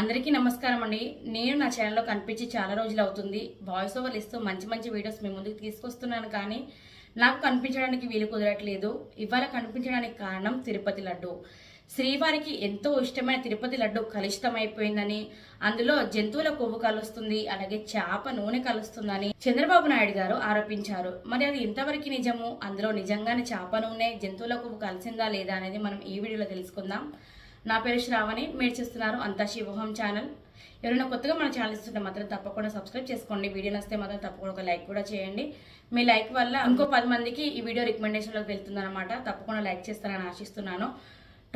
అందరికీ నమస్కారం అండి. నేను నా ఛానల్లో కనిపించి చాలా రోజులు అవుతుంది. వాయిస్ ఓవర్లు ఇస్తూ మంచి మంచి వీడియోస్ మీ ముందుకు తీసుకొస్తున్నాను కానీ నాకు కనిపించడానికి వీలు కుదరట్లేదు. ఇవాళ కనిపించడానికి కారణం తిరుపతి లడ్డు. శ్రీవారికి ఎంతో ఇష్టమైన తిరుపతి లడ్డు కలుషితమైపోయిందని అందులో జంతువుల కొవ్వు కలుస్తుంది అలాగే చేప నూనె కలుస్తుందని చంద్రబాబు నాయుడు గారు ఆరోపించారు. మరి అది ఎంతవరకు నిజము? అందులో నిజంగానే చేప నూనె జంతువుల కొవ్వు కలిసిందా లేదా అనేది మనం ఈ వీడియోలో తెలుసుకుందాం. నా పేరు శ్రావణి మీరు చూస్తున్నారు అంతా శివోహం ఛానల్. ఎవరైనా కొత్తగా మన ఛానల్ ఇస్తుంటే మాత్రం తప్పకుండా సబ్స్క్రైబ్ చేసుకోండి. వీడియో నస్తే మాత్రం తప్పకుండా ఒక లైక్ కూడా చేయండి. మీ లైక్ వల్ల ఇంకో పది మందికి ఈ వీడియో రికమెండేషన్లోకి వెళ్తుందన్నమాట. తప్పకుండా లైక్ చేస్తారని ఆశిస్తున్నాను.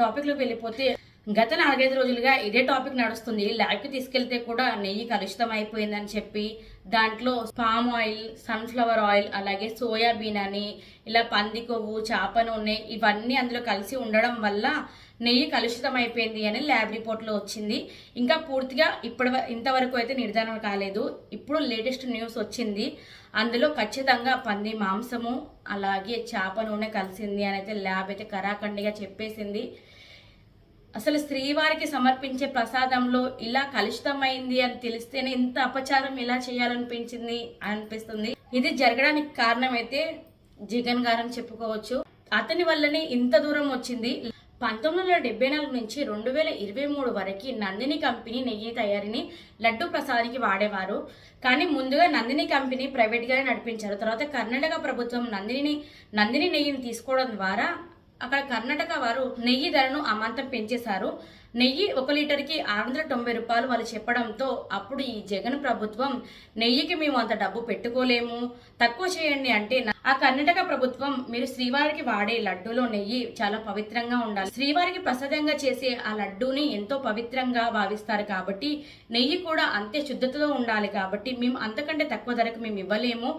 టాపిక్లోకి వెళ్ళిపోతే గత నాలుగైదు రోజులుగా ఇదే టాపిక్ నడుస్తుంది. ల్యాబ్కి తీసుకెళ్తే కూడా నెయ్యి కలుషితం అయిపోయిందని చెప్పి దాంట్లో పామ్ ఆయిల్ సన్ఫ్లవర్ ఆయిల్ అలాగే సోయాబీన్ అని ఇలా పంది కొవ్వు చేప నూనె ఇవన్నీ అందులో కలిసి ఉండడం వల్ల నెయ్యి కలుషితం అయిపోయింది అని ల్యాబ్ రిపోర్ట్లో వచ్చింది. ఇంకా పూర్తిగా ఇప్పటి వ- ఇంతవరకు అయితే నిర్ధారణ కాలేదు. ఇప్పుడు లేటెస్ట్ న్యూస్ వచ్చింది. అందులో ఖచ్చితంగా పంది మాంసము అలాగే చేప నూనె కలిసింది అని అయితే ల్యాబ్ అయితే కరాఖండిగా చెప్పేసింది. అసలు స్త్రీవారికి సమర్పించే ప్రసాదంలో ఇలా కలుషితమైంది అని తెలిస్తేనే ఇంత అపచారం ఎలా చేయాలనిపించింది అనిపిస్తుంది. ఇది జరగడానికి కారణం అయితే జగన్ గారని చెప్పుకోవచ్చు. అతని వల్లనే ఇంత దూరం వచ్చింది. పంతొమ్మిది వందల డెబ్బై నాలుగు నుంచి రెండు వేల ఇరవై మూడు వరకు నందిని కంపెనీ నెయ్యి తయారీని లడ్డు ప్రసాదానికి వాడేవారు. కానీ ముందుగా నందిని కంపెనీ ప్రైవేట్గానే నడిపించారు. తర్వాత కర్ణాటక ప్రభుత్వం నందిని నందిని నెయ్యిని తీసుకోవడం ద్వారా అక్కడ కర్ణాటక వారు నెయ్యి ధరను అమాంతం పెంచేశారు. నెయ్యి ఒక లీటర్కి ఆరు వందల తొంభై రూపాయలు వాళ్ళు చెప్పడంతో అప్పుడు ఈ జగన్ ప్రభుత్వం నెయ్యికి మేము అంత డబ్బు పెట్టుకోలేము తక్కువ చేయండి అంటే ఆ కర్ణాటక ప్రభుత్వం మీరు శ్రీవారికి వాడే లడ్డూలో నెయ్యి చాలా పవిత్రంగా ఉండాలి. శ్రీవారికి ప్రసాదంగా చేసే ఆ లడ్డూని ఎంతో పవిత్రంగా భావిస్తారు కాబట్టి నెయ్యి కూడా అంతే శుద్ధతతో ఉండాలి కాబట్టి మేము అంతకంటే తక్కువ ధరకు మేము ఇవ్వలేము.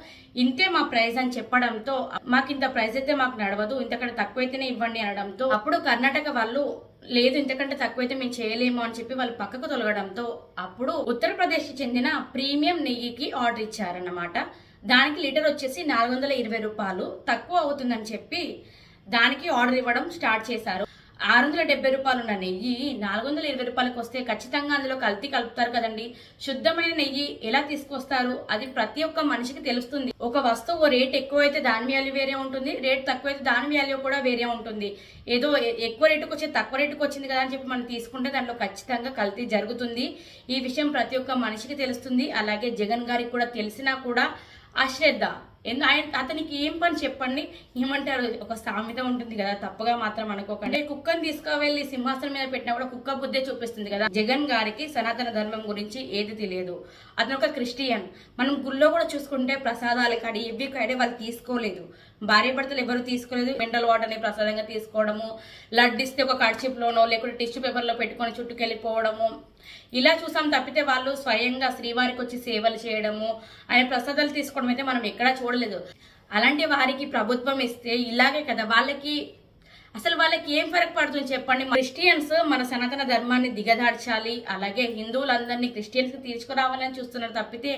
ఇంతే మా ప్రైజ్ అని చెప్పడంతో మాకు ఇంత ప్రైస్ అయితే మాకు నడవదు ఇంతకంటే తక్కువైతేనే ఇవ్వండి అనడంతో అప్పుడు కర్ణాటక వాళ్ళు లేదు ఇంతకంటే తక్కువైతే మేము చేయలేము అని చెప్పి వాళ్ళు పక్కకు తొలగడంతో అప్పుడు ఉత్తరప్రదేశ్ చెందిన ప్రీమియం నెయ్యికి ఆర్డర్ ఇచ్చారన్నమాట. దానికి లీటర్ వచ్చేసి నాలుగు వందల ఇరవై రూపాయలు తక్కువ అవుతుందని చెప్పి దానికి ఆర్డర్ ఇవ్వడం స్టార్ట్ చేశారు. ఆరు వందల డెబ్బై రూపాయలు ఉన్న నెయ్యి నాలుగు వందల ఇరవై రూపాయలకు వస్తే ఖచ్చితంగా అందులో కల్తీ కలుపుతారు కదండి. శుద్ధమైన నెయ్యి ఎలా తీసుకొస్తారు? అది ప్రతి ఒక్క మనిషికి తెలుస్తుంది. ఒక వస్తువు రేట్ ఎక్కువైతే దాని వాల్యూ వేరే ఉంటుంది రేట్ తక్కువైతే దాని వాల్యూ కూడా వేరే ఉంటుంది. ఏదో ఎక్కువ రేటుకు వచ్చి తక్కువ రేటుకు వచ్చింది కదా అని చెప్పి మనం తీసుకుంటే దాంట్లో ఖచ్చితంగా కల్తీ జరుగుతుంది. ఈ విషయం ప్రతి ఒక్క మనిషికి తెలుస్తుంది. అలాగే జగన్ గారికి కూడా తెలిసినా కూడా అశ్రద్ధ. ఎందు ఆయన అతనికి ఏం పని చెప్పండి? ఏమంటారు? ఒక సామెత ఉంటుంది కదా తప్పగా మాత్రం అనుకోకండి. కుక్కని తీసుకువెళ్ళి సింహాసనం మీద పెట్టినా కూడా కుక్క బుద్ధే చూపిస్తుంది కదా. జగన్ గారికి సనాతన ధర్మం గురించి ఏది తెలియదు. అతను ఒక క్రిస్టియన్. మనం గుళ్ళో కూడా చూసుకుంటే ప్రసాదాలు కాడి ఇవి కాడే వాళ్ళు తీసుకోలేదు. భార్య భర్తలు ఎవరు తీసుకోలేదు మినరల్ వాటర్ని ప్రసాదంగా తీసుకోవడము లడ్డిస్తే ఒక కర్చిప్లోనో లేకుంటే టిష్యూ పేపర్లో పెట్టుకొని చుట్టుకెళ్ళిపోవడము. ఇలా చూసాం తప్పితే వాళ్ళు స్వయంగా శ్రీవారికి వచ్చి సేవలు చేయడము ఆయన ప్రసాదాలు తీసుకోవడం అయితే మనం ఎక్కడా చూడలేదు. అలాంటి వారికి ప్రభుత్వం ఇస్తే ఇలాగే కదా వాళ్ళకి అసలు వాళ్ళకి ఏం ఫరక్ పడుతుంది చెప్పండి? క్రిస్టియన్స్ మన సనాతన ధర్మాన్ని దిగదార్చాలి అలాగే హిందువులందరినీ క్రిస్టియన్స్ తీసుకురావాలని చూస్తున్నారు తప్పితే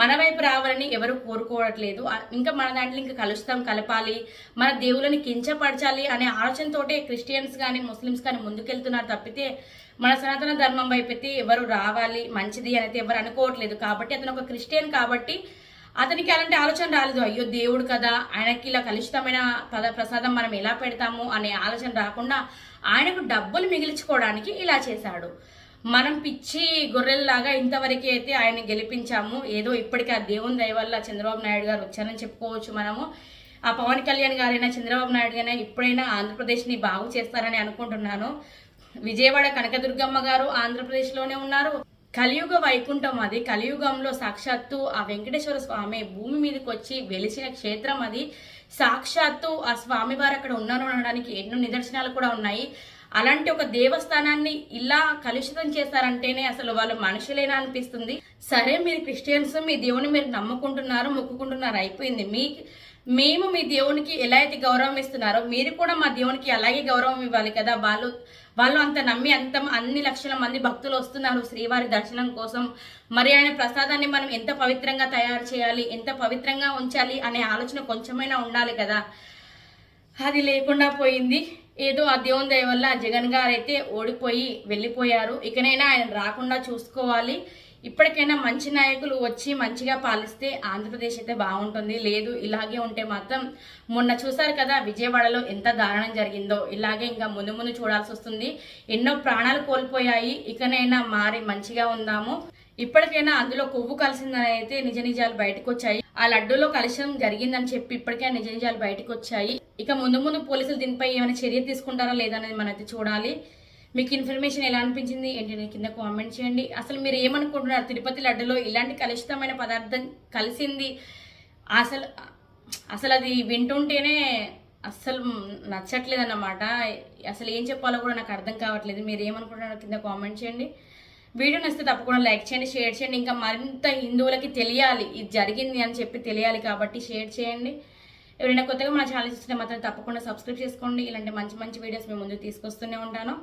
మన వైపు రావాలని ఎవరు కోరుకోవట్లేదు. ఇంకా మన దాంట్లో ఇంకా కలుస్తాం కలపాలి మన దేవుళ్ళని కించపరచాలి అనే ఆలోచనతోటే క్రిస్టియన్స్ కానీ ముస్లిమ్స్ కానీ ముందుకెళ్తున్నారు తప్పితే మన సనాతన ధర్మం వైపు అయితే ఎవరు రావాలి మంచిది అని అయితే ఎవరు అనుకోవట్లేదు. కాబట్టి అతను ఒక క్రిస్టియన్ కాబట్టి అతనికి అలాంటి ఆలోచన రాలేదు. అయ్యో దేవుడు కదా ఆయనకి ఇలా కలుషితమైన పద ప్రసాదం మనం ఎలా పెడతాము అనే ఆలోచన రాకుండా ఆయనకు డబ్బులు మిగిల్చుకోవడానికి ఇలా చేశాడు. మనం పిచ్చి గొర్రెల్లాగా ఇంతవరకు అయితే ఆయన గెలిపించాము. ఏదో ఇప్పటికీ ఆ దేవుని దయ వల్ల చంద్రబాబు నాయుడు గారు వచ్చారని చెప్పుకోవచ్చు మనము. ఆ పవన్ కళ్యాణ్ గారైనా చంద్రబాబు నాయుడు గారైనా ఇప్పుడైనా ఆంధ్రప్రదేశ్ని బాగు చేస్తారని అనుకుంటున్నాను. విజయవాడ కనకదుర్గమ్మ గారు ఆంధ్రప్రదేశ్లోనే ఉన్నారు. కలియుగ వైకుంఠం అది. కలియుగంలో సాక్షాత్తు ఆ వెంకటేశ్వర స్వామి భూమి మీదకి వచ్చి వెలిసిన క్షేత్రం అది. సాక్షాత్తు ఆ స్వామి వారు అక్కడ ఉన్నారు అనడానికి ఎన్నో నిదర్శనాలు కూడా ఉన్నాయి. అలాంటి ఒక దేవస్థానాన్ని ఇలా కలుషితం చేస్తారంటేనే అసలు వాళ్ళు మనుషులేనా అనిపిస్తుంది. సరే మీరు క్రిస్టియన్స్ మీ దేవుని మీరు నమ్ముకుంటున్నారు మొక్కుకుంటున్నారు అయిపోయింది. మీ మేము మీ దేవునికి ఎలా అయితే గౌరవం ఇస్తున్నారో మీరు కూడా మా దేవునికి అలాగే గౌరవం ఇవ్వాలి కదా. వాళ్ళు వాళ్ళు అంత నమ్మి అంత అన్ని లక్షల మంది భక్తులు వస్తున్నారు శ్రీవారి దర్శనం కోసం. మరి ఆయన ప్రసాదాన్ని మనం ఎంత పవిత్రంగా తయారు చేయాలి ఎంత పవిత్రంగా ఉంచాలి అనే ఆలోచన కొంచెమైనా ఉండాలి కదా. అది లేకుండా పోయింది. ఏదో ఆ దేవుని దయ వల్ల జగన్ గారు అయితే ఓడిపోయి వెళ్ళిపోయారు. ఇకనైనా ఆయన రాకుండా చూసుకోవాలి. ఇప్పటికైనా మంచి నాయకులు వచ్చి మంచిగా పాలిస్తే ఆంధ్రప్రదేశ్ అయితే బాగుంటుంది. లేదు ఇలాగే ఉంటే మాత్రం మొన్న చూసారు కదా విజయవాడలో ఎంత దారుణం జరిగిందో. ఇలాగే ఇంకా ముందు ముందు చూడాల్సి వస్తుంది. ఎన్నో ప్రాణాలు కోల్పోయాయి. ఇకనైనా మారి మంచిగా ఉందాము. ఇప్పటికైనా అందులో కొవ్వు కలిసిందని అయితే నిజ నిజాలు బయటకు వచ్చాయి ఆ లడ్డూలో కలిసం జరిగిందని చెప్పి ఇప్పటికైనా నిజ నిజాలు బయటకు వచ్చాయి ఇక ముందు ముందు పోలీసులు దీనిపై ఏమైనా చర్య తీసుకుంటారా లేదా అనేది మనం అయితే చూడాలి. మీకు ఇన్ఫర్మేషన్ ఎలా అనిపించింది? ఏంటి కింద కామెంట్ చేయండి. అసలు మీరు ఏమనుకుంటున్నారు? తిరుపతి లడ్డులో ఇలాంటి కలుషితమైన పదార్థం కలిసింది? అసలు అసలు అది వింటుంటేనే అస్సలు నచ్చట్లేదు అన్నమాట. అసలు ఏం చెప్పాలో కూడా నాకు అర్థం కావట్లేదు. మీరు ఏమనుకుంటున్నారో కింద కామెంట్ చేయండి. వీడియో నచ్చితే తప్పకుండా లైక్ చేయండి షేర్ చేయండి. ఇంకా మరింత హిందువులకి తెలియాలి. ఇది జరిగింది అని చెప్పి తెలియాలి కాబట్టి షేర్ చేయండి. ఎవరైనా కొత్తగా మన ఛానల్ చూస్తే మాత్రం తప్పకుండా సబ్స్క్రైబ్ చేసుకోండి. ఇలాంటి మంచి మంచి వీడియోస్ మేము ముందు తీసుకొస్తూనే ఉంటాను.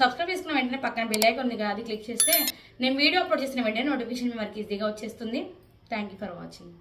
సబ్స్క్రైబ్ చేసుకున్న వెంటనే పక్కన బెల్ ఐకాన్ ఉంది కదా అది క్లిక్ చేస్తే నేను వీడియో అప్లోడ్ చేసిన వెంటనే నోటిఫికేషన్ మీ వరకు ఈజీగా వచ్చేస్తుంది. Thank you for watching